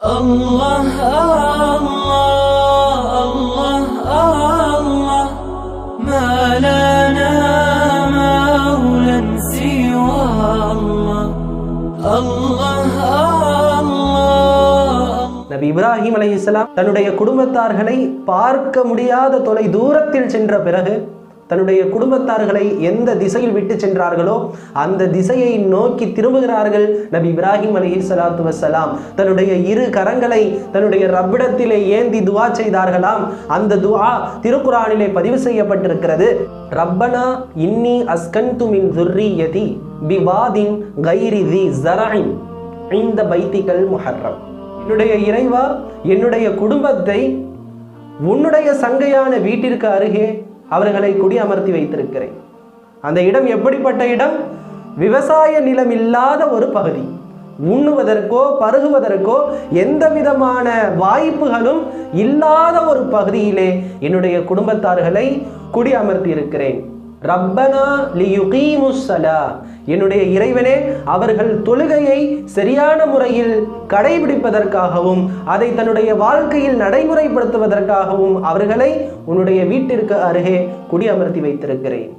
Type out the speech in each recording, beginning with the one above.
الله الله الله الله ما لنا مولى سوى الله الله الله நபி இப்ராஹிம் அலைஹிஸ்ஸலாம் தன்னுடைய குடும்பத்தார்களை பார்க்க முடியாத தொலை தூரத்தில் சென்ற பிறகு தன்னுடைய குடும்பத்தார்களை எந்த திசையில் விட்டு சென்றார்களோ அந்த திசையை நோக்கி திரும்புகிறார்கள் நபி இப்ராஹிம் அலி சலாத்து வசலாம் தன்னுடைய இரு கரங்களை தன்னுடைய ரப்பிடத்திலே ஏந்தி துவா செய்தார்களாம். அந்த துவா திருக்குரானிலே பதிவு செய்யப்பட்டிருக்கிறது. ரப்பனா இன்னி அஸ்கந்து மின் துர்ரியதி பிவாதின் கைரி தி ஜரஇன் இந்த பைத்திகள் முஹர்ரம். என்னுடைய இறைவா என்னுடைய குடும்பத்தை உன்னுடைய சங்கையான வீட்டிற்கு அருகே அவர்களை குடி அமர்த்தி வைத்திருக்கிறேன். அந்த இடம் எப்படிப்பட்ட இடம்? விவசாய நிலம் இல்லாத ஒரு பகுதி. உண்ணுவதற்கோ பருகுவதற்கோ எந்த விதமான வாய்ப்புகளும் இல்லாத ஒரு பகுதியிலே என்னுடைய குடும்பத்தார்களை குடி அமர்த்தி இருக்கிறேன். ரப்பனா லியுகீமுஸ்ஸலா என்னுடைய இறைவனே அவர்கள் தொழுகையை சரியான முறையில் கடைபிடிப்பதற்காகவும் அதை தன்னுடைய வாழ்க்கையில் நடைமுறைப்படுத்துவதற்காகவும் அவர்களை உன்னுடைய வீட்டிற்கு அருகே குடியமர்த்தி வைத்திருக்கிறேன்.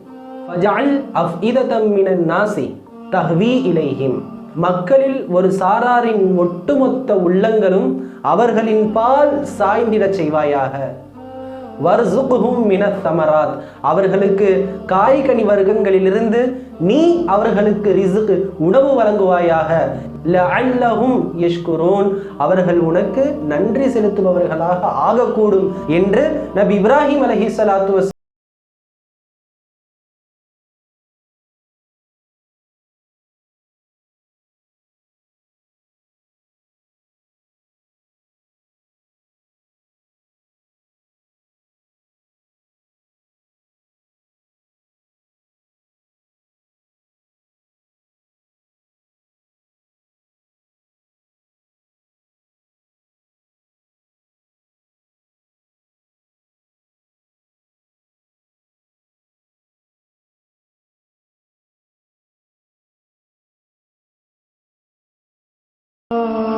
நாசி தஹ்வி இலைஹிம். மக்களில் ஒரு சாராரின் ஒட்டுமொத்த உள்ளங்களும் அவர்களின் பால் சாய்ந்திடச் செய்வாயாக. வர்சுகுஹும் மின தமராத். அவர்களுக்கு காய்கனி வர்க்கங்களிலிருந்து நீ அவர்களுக்கு ரிசுக்கு உணவு வழங்குவாயாக. லஅல்லஹும் யஷ்குரூன். அவர்கள் உனக்கு நன்றி செலுத்துபவர்களாக ஆகக்கூடும் என்று நபி இப்ராஹிம் அலஹி சலாத்து Oh.